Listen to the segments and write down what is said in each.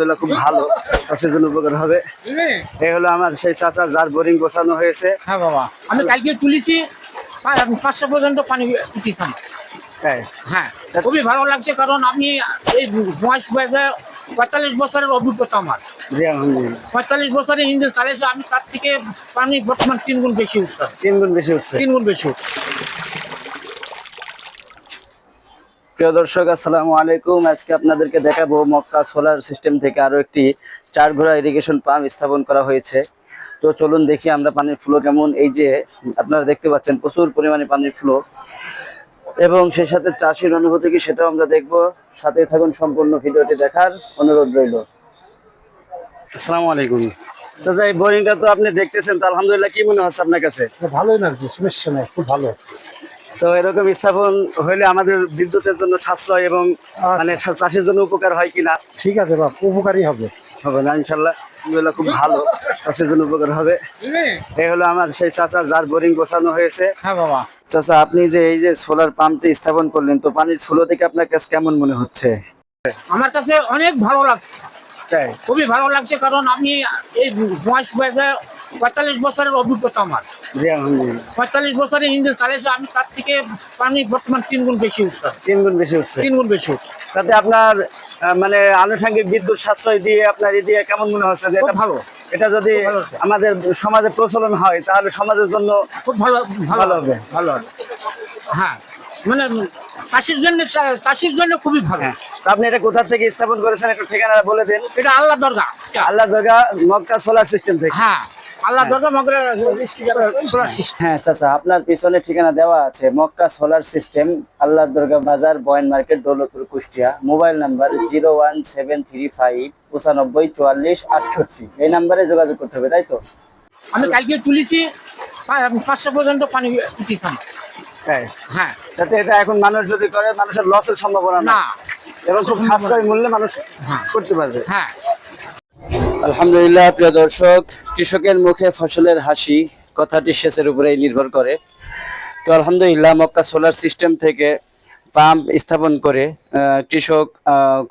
আলহামদুলিল্লাহ খুব ভালো। চাষের জন্য উপকার হবে। এই হলো আমার সেই চাচা যার বোরিং বসানো হয়েছে। হ্যাঁ বাবা আমি কালকে তুলেছি পা- পাঁচটা পর্যন্ত পানি উঠিয়েছিলাম হ্যাঁ খুবই ভালো লাগছে কারণ আমি এই বয়স পঁয়তাল্লিশ বছরের অভিজ্ঞতা আমার। পঁয়তাল্লিশ বছরে ইঞ্জিন চালিয়েছে আমি তার থেকে পানি বর্তমান তিন গুণ বেশি উঠছে তিন গুণ বেশি হচ্ছে তিন গুণ বেশি উঠছে প্রিয় দর্শক আসসালামু আলাইকুম। আজকে আপনাদেরকে দেখাবো মক্কা সোলার সিস্টেম থেকে আরও একটি চার ঘোড়া ইরিগেশন পাম্প স্থাপন করা হয়েছে। তো চলুন দেখি আমরা পানির ফ্লো কেমন। এই যে আপনারা দেখতে পাচ্ছেন প্রচুর পরিমাণে পানির ফ্লো এবং সেই সাথে চাষির অনুভূতি কি সেটাও আমরা দেখব। সাথে থাকুন সম্পূর্ণ ভিডিওটি দেখার অনুরোধ রইল। আসসালামু আলাইকুম। চাচা এই বোরিংটা তো আপনি দেখতেছেন তো আলহামদুলিল্লাহ কি মনে হচ্ছে আপনার কাছে? ভালোই লাগছে সমস্যা নেই খুব ভালো। তো এরকম স্থাপন হইলে আমাদের বিদ্যুতের জন্য সাশ্রয় এবং মানে চাষের জন্য উপকার হয় কিনা? ঠিক আছে বাপ উপকারী হবে। হবে না ইনশাল্লাহ। খুব ভালো। চাষের জন্য উপকার হবে। এই হলো আমার সেই চাচা যার বোরিং বসানো হয়েছে। হ্যাঁ বাবা। চাচা আপনি যে এই যে সোলার পাম্পটি স্থাপন করলেন তো পানির ফ্লো থেকে আপনার কাছে কেমন মনে হচ্ছে? আমার কাছে অনেক ভালো লাগছে। খুবই ভালো লাগছে কারণ আমি এই বয়সে পঁয়তাল্লিশ বছরের অভিজ্ঞতা আমার। পঁয়তাল্লিশ বছরে ইঞ্জিন চালিয়েছে আমি তার থেকে পানি বর্তমান তিন গুণ বেশি উঠছে তিন গুণ বেশি হচ্ছে তিন গুণ বেশি উঠছে তাতে আপনার মানে আনুষঙ্গিক বিদ্যুৎ সাশ্রয় দিয়ে আপনার এই দিয়ে কেমন মনে হচ্ছে যে এটা ভালো। এটা যদি আমাদের সমাজে প্রচলন হয় তাহলে সমাজের জন্য খুব ভালো ভালো। হবে। ভালো হবে। হ্যাঁ। মানে চাষির জন্য চাষির জন্য খুবই ভালো। হ্যাঁ আপনি এটা কোথা থেকে স্থাপন করেছেন? একটু ঠিকানা বলে দিন এটা আল্লাহ দরগা আল্লাহ দরগা মক্কা সোলার সিস্টেম থেকে? হ্যাঁ আল্লাহ হ্যাঁ। চাচা আপনার পিছনে ঠিকানা দেওয়া আছে মক্কা সোলার সিস্টেম আল্লাহ দরগা বাজার বয়েন market Daulatpur Kushtia. Mobile number zero one seven three five পঁচানব্বই চুয়াল্লিশ আটষট্টি। এই নাম্বারে যোগাযোগ করতে হবে তাই তো? আমি কালকে তুলেছি পাঁচটা পর্যন্ত পানি উঠিয়েছিলাম তাই হ্যাঁ। যাতে এটা এখন মানুষ যদি করে মানুষের লসের সম্ভাবনা না না। এবং খুব সাশ্রয় মূল্যে মানুষ হ্যাঁ। করতে পারবে। হ্যাঁ। আলহামদুলিল্লাহ প্রিয় দর্শক কৃষকের মুখে ফসলের হাসি কথাটি সেচের উপরেই নির্ভর করে। তো আলহামদুলিল্লাহ মক্কা সোলার সিস্টেম থেকে পাম্প স্থাপন করে কৃষক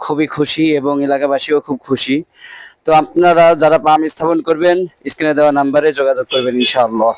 খুবই খুশি এবং এলাকাবাসীও খুব খুশি। তো আপনারা যারা পাম্প স্থাপন করবেন স্ক্রিনে দেওয়া নাম্বারে যোগাযোগ করবেন ইনশাআল্লাহ।